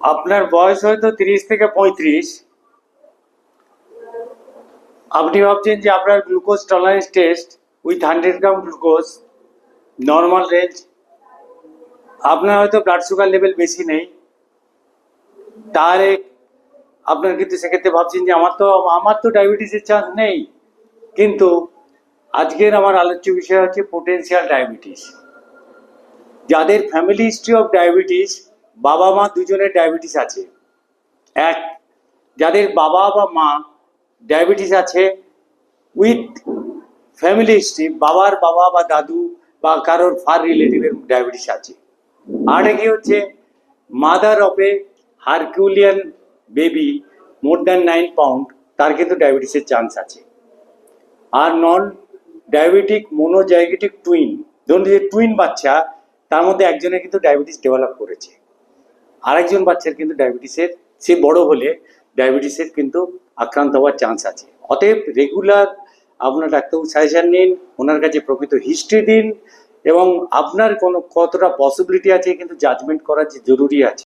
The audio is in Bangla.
আপনার বয়স হয়তো তিরিশ থেকে পঁয়ত্রিশ। আপনি ভাবছেন যে আপনার glucose tolerance test with hundred gram glucose, normal range, আপনার হয়তো ব্লাড সুগার লেভেল বেশি নেই। তাহলে আপনার কিন্তু সেক্ষেত্রে ভাবছেন যে আমার তো আমার তো ডায়াবেটিসের চান্স নেই। কিন্তু আজকের আমার আলোচ্য বিষয় হচ্ছে পোটেনশিয়াল ডায়াবেটিস যাদের ফ্যামিলি হিস্ট্রি অফ ডায়াবেটিস বাবা মা দুজনের ডায়াবেটিস আছে। এক, যাদের বাবা বা মা ডায়াবেটিস আছে উইথ ফ্যামিলি হিস্ট্রি বাবার বাবা বা দাদু বা কারোর ফার রিলেটিভের ডায়াবেটিস আছে। আর কি হচ্ছে mother of a Herculean baby more than nine pound তার কিন্তু ডায়াবেটিসের চান্স আছে। আর নন ডায়াবেটিক মোনোজাইগেটিক টুইন ধরুন যে টুইন বাচ্চা, তার মধ্যে একজনের কিন্তু ডায়াবেটিস ডেভেলপ করেছে। আরেকজন বাচ্চার কিন্তু ডায়াবেটিসের, সে বড় হলে ডায়াবেটিসের কিন্তু আক্রান্ত হওয়ার চান্স আছে। অতএব রেগুলার আপনার ডাক্তারবাবু সাজেশান নিন, ওনার কাছে প্রকৃত হিস্ট্রি দিন এবং আপনার কোনো কতটা পসিবিলিটি আছে কিন্তু জাজমেন্ট করার যে জরুরি আছে